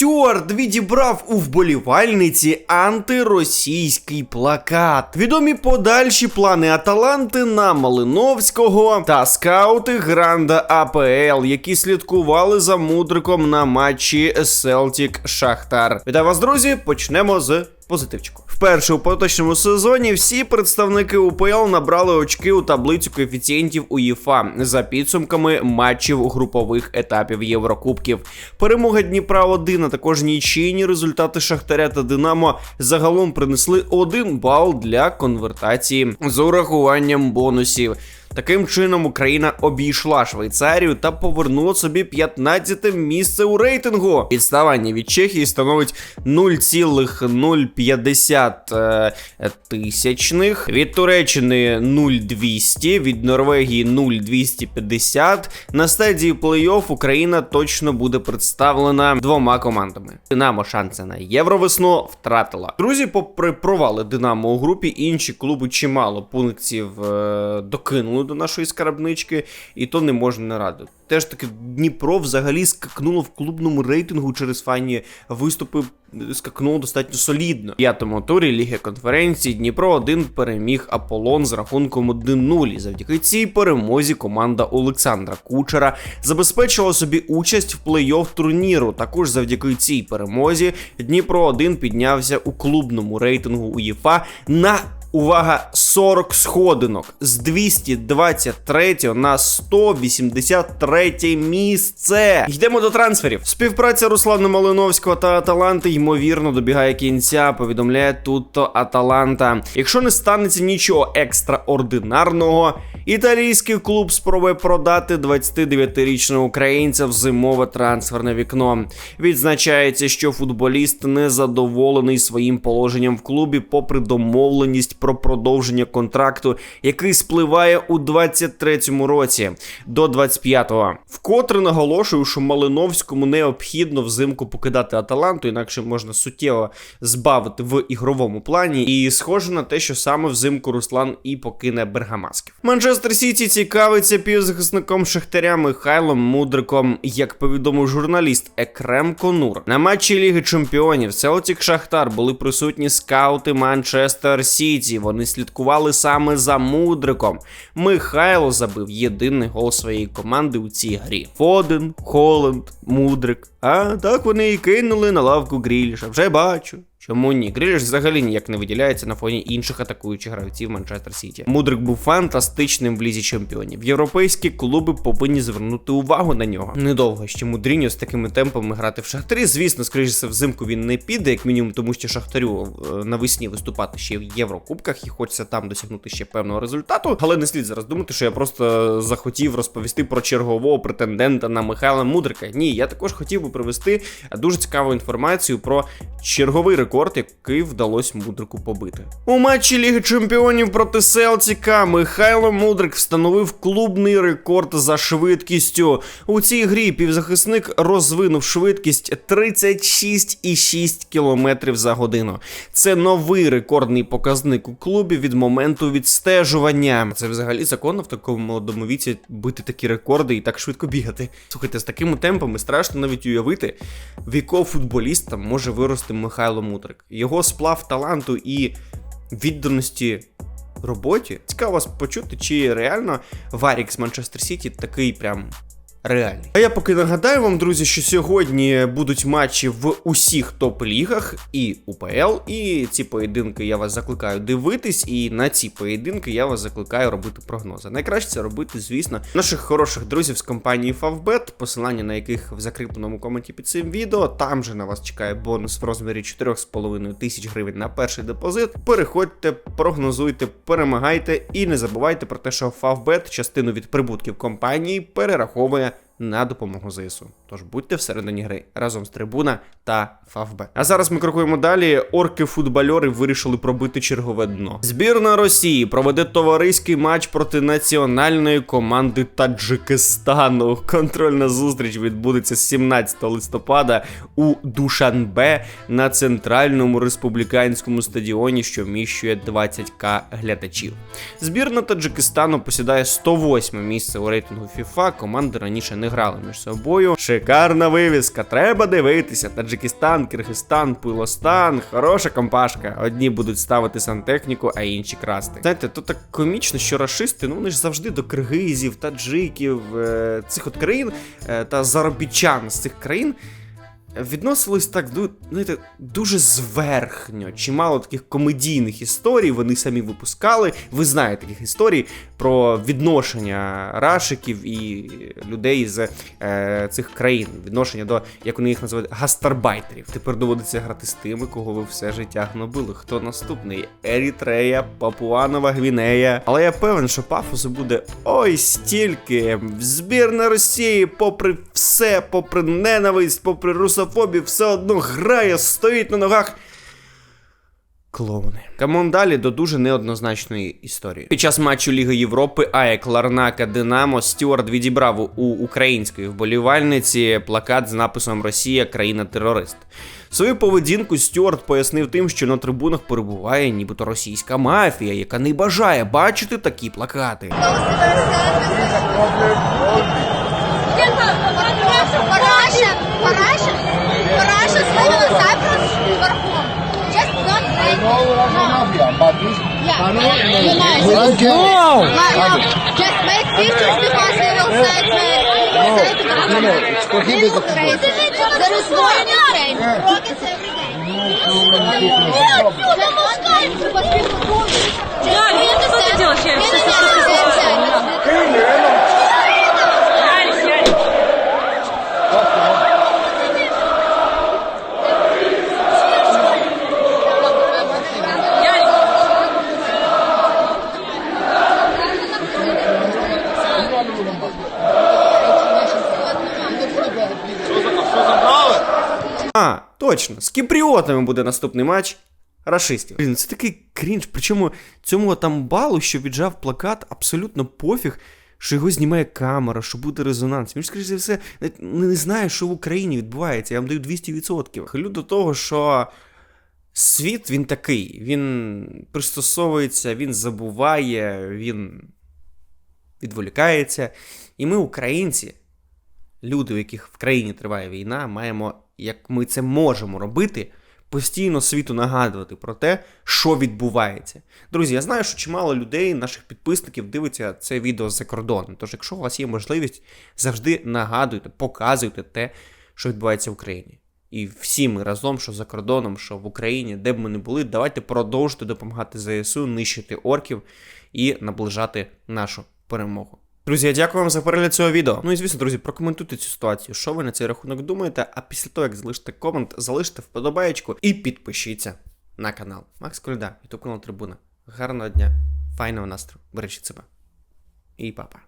Стюарт відібрав у вболівальниці антиросійський плакат. Відомі подальші плани Аталанти на Малиновського та скаути Гранда АПЛ, які слідкували за мудриком на матчі Селтік Шахтар. Вітаю вас, друзі! Почнемо з позитивчику. Вперше у поточному сезоні всі представники УПЛ набрали очки у таблицю коефіцієнтів УЄФА за підсумками матчів групових етапів Єврокубків. Перемога Дніпра 1, а також нічийні результати Шахтаря та Динамо загалом принесли один бал для конвертації з урахуванням бонусів. Таким чином Україна обійшла Швейцарію та повернула собі 15 місце у рейтингу. Відставання від Чехії становить 0,050 е, тисячних, від Туреччини 0,200, від Норвегії 0,250. На стадії плей-офф Україна точно буде представлена двома командами. Динамо шанси на євровесну втратила. Друзі, попри провали Динамо у групі, інші клуби чимало пунктів е, докинули до нашої скарбнички, і то не можна не радити. Теж таки Дніпро взагалі скакнуло в клубному рейтингу через файні виступи. Скакнуло достатньо солідно. В п'ятому турі Ліги конференції Дніпро 1 переміг Аполлон з рахунком 1-0. І Завдяки цій перемозі команда Олександра Кучера забезпечила собі участь в плей-офф турніру. Також завдяки цій перемозі Дніпро 1 піднявся у клубному рейтингу УЄФА на Увага, 40 сходинок з 223 на 183 місце. Йдемо до трансферів. Співпраця Руслана Малиновського та Аталанти ймовірно добігає кінця. Повідомляє тут Аталанта. Якщо не станеться нічого екстраординарного, італійський клуб спробує продати 29-річного українця в зимове трансферне вікно. Відзначається, що футболіст не задоволений своїм положенням в клубі, попри домовленість про продовження контракту, який спливає у 23-му році до 25-го. Вкотре наголошую, що Малиновському необхідно взимку покидати Аталанту, інакше можна суттєво збавити в ігровому плані. І схоже на те, що саме взимку Руслан і покине Бергамасків. Манчестер Сіті цікавиться півзахисником Шахтаря Михайлом Мудриком, як повідомив журналіст Екрем Конур. На матчі Ліги Чемпіонів Селтік Шахтар були присутні скаути Манчестер Сіті. Вони слідкували саме за Мудриком. Михайло забив єдиний гол своєї команди у цій грі. Фоден, Холланд, Мудрик. А так вони і кинули на лавку Гріліша. Вже бачу. Чому ні? Гріліш взагалі ніяк не виділяється на фоні інших атакуючих гравців Манчестер Сіті. Мудрик був фантастичним в лізі чемпіонів. Європейські клуби повинні звернути увагу на нього. Недовго ще Мудріньо з такими темпами грати в Шахтарі. Звісно, скоріше взимку він не піде, як мінімум, тому що Шахтарю е, навесні виступати ще в Єврокубках і хочеться там досягнути ще певного результату. Але не слід зараз думати, що я просто захотів розповісти про чергового претендента на Михайла Мудрика. Ні, я також хотів би привести дуже цікаву інформацію про черговий рекорд рекорд, який вдалося Мудрику побити. У матчі Ліги Чемпіонів проти Селтіка Михайло Мудрик встановив клубний рекорд за швидкістю. У цій грі півзахисник розвинув швидкість 36,6 км за годину. Це новий рекордний показник у клубі від моменту відстежування. Це взагалі законно в такому молодому віці бити такі рекорди і так швидко бігати. Слухайте, з такими темпами страшно навіть уявити, в якого футболіста може вирости Михайло Мудрик. Його сплав таланту і відданості роботі. Цікаво вас почути, чи реально Варік з Манчестер Сіті такий прям реальний. А я поки нагадаю вам, друзі, що сьогодні будуть матчі в усіх топ-лігах і УПЛ. І ці поєдинки я вас закликаю дивитись, і на ці поєдинки я вас закликаю робити прогнози. Найкраще це робити, звісно, наших хороших друзів з компанії Favbet, посилання на яких в закріпленому коменті під цим відео. Там же на вас чекає бонус в розмірі 4,5 тисяч гривень на перший депозит. Переходьте, прогнозуйте, перемагайте і не забувайте про те, що Favbet частину від прибутків компанії перераховує на допомогу ЗСУ. Тож будьте всередині гри разом з трибуна та Фавбе. А зараз ми крокуємо далі. Орки-футбольори вирішили пробити чергове дно. Збірна Росії проведе товариський матч проти національної команди Таджикистану. Контрольна зустріч відбудеться 17 листопада у Душанбе на центральному республіканському стадіоні, що вміщує 20к глядачів. Збірна Таджикистану посідає 108 місце у рейтингу FIFA. Команда раніше не грали між собою. Шикарна вивіска, треба дивитися. Таджикистан, Киргизстан, Пилостан, хороша компашка. Одні будуть ставити сантехніку, а інші красти. Знаєте, то так комічно, що рашисти, ну вони ж завжди до киргизів, таджиків, е, цих от країн е, та заробітчан з цих країн відносились так знаєте, дуже зверхньо. Чимало таких комедійних історій вони самі випускали. Ви знаєте таких історій про відношення рашиків і людей з е, цих країн, відношення до, як вони їх називають, гастарбайтерів. Тепер доводиться грати з тими, кого ви все життя гнобили. Хто наступний? Ерітрея, Папуанова Гвінея. Але я певен, що пафосу буде ой стільки. Збірна Росії, попри все, попри ненависть, попри русофобію, все одно грає, стоїть на ногах. Клоуни. Камон далі до дуже неоднозначної історії. Під час матчу Ліги Європи АЕК Ларнака Динамо Стюарт відібрав у української вболівальниці плакат з написом Росія країна-терорист. Свою поведінку Стюарт пояснив тим, що на трибунах перебуває нібито російська мафія, яка не бажає бачити такі плакати. Know. No! No, no, just make pictures because we will say to no, no, it's prohibited. There is war in Ukraine. Rockets every day. Да, я не буду делать, я все Ярик, точно, з кіпріотами буде наступний матч. Рашистів. Блін, це такий крінж. Причому цьому там балу, що віджав плакат, абсолютно пофіг, що його знімає камера, що буде резонанс. Він ж, скоріш за все, не знає, що в Україні відбувається. Я вам даю 200%. Хилю до того, що світ він такий. Він пристосовується, він забуває, він відволікається. І ми, українці, люди, у яких в країні триває війна, маємо, як ми це можемо робити, постійно світу нагадувати про те, що відбувається. Друзі, я знаю, що чимало людей, наших підписників, дивиться це відео за кордоном. Тож, якщо у вас є можливість, завжди нагадуйте, показуйте те, що відбувається в Україні. І всі ми разом, що за кордоном, що в Україні, де б ми не були, давайте продовжуйте допомагати ЗСУ, нищити орків і наближати нашу перемогу. Друзі, я дякую вам за перегляд цього відео. Ну і звісно, друзі, прокоментуйте цю ситуацію, що ви на цей рахунок думаєте. А після того, як залишите комент, залиште вподобаєчку і підпишіться на канал. Макс Кольда, ютуб канал Трибуна. Гарного дня, файного настрою, бережіть себе. І папа.